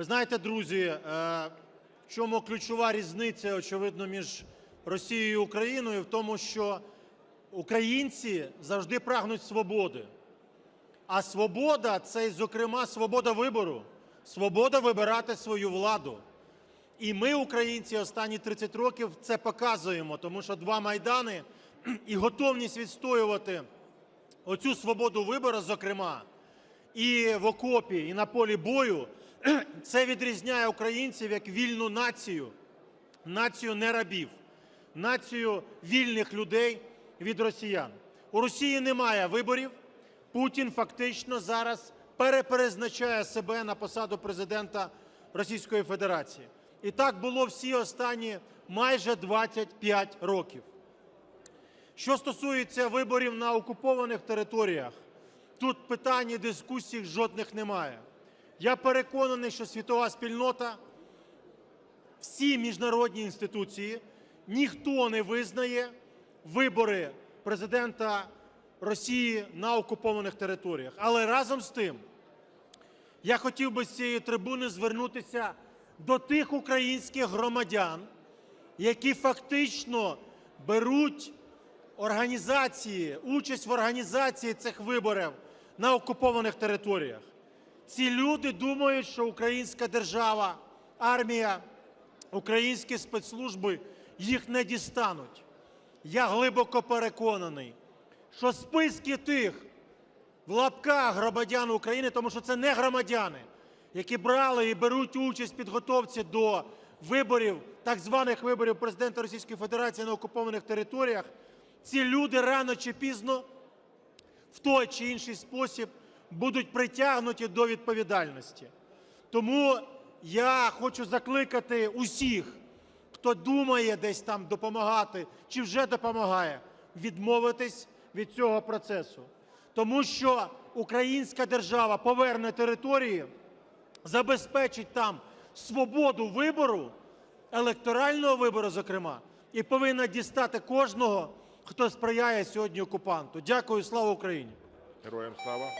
Ви знаєте, друзі, е, в чому ключова різниця, очевидно, між Росією і Україною? В тому, що українці завжди прагнуть свободи. А свобода це, зокрема, свобода вибору, свобода вибирати свою владу. І ми, українці, останні 30 років це показуємо, тому що два майдани і готовність відстоювати оцю свободу вибору, зокрема, і в окопі, і на полі бою, це відрізняє українців як вільну націю, націю не рабів, націю вільних людей від росіян. У Росії немає виборів. Путін фактично зараз переперезначає себе на посаду президента Російської Федерації. І так було всі останні майже 25 років. Що стосується виборів на окупованих територіях, тут питань і дискусій жодних немає. Я переконаний, що світова спільнота, всі міжнародні інституції, ніхто не визнає вибори президента Росії на окупованих територіях. Але разом з тим, я хотів би з цієї трибуни звернутися до тих українських громадян, які фактично беруть організації, участь в організації цих виборів на окупованих територіях. Ці люди думають, що українська держава, армія, українські спецслужби їх не дістануть. Я глибоко переконаний, що списки тих в лапках громадян України, тому що це не громадяни, які брали і беруть участь в підготовці до виборів, так званих виборів президента Російської Федерації на окупованих територіях, ці люди рано чи пізно в той чи інший спосіб будуть притягнуті до відповідальності. Тому я хочу закликати усіх, хто думає десь там допомагати чи вже допомагає, відмовитись від цього процесу. Тому що українська держава поверне території, забезпечить там свободу вибору, електорального вибору, зокрема, і повинна дістати кожного, хто сприяє сьогодні окупанту. Дякую, слава Україні! Героям слава.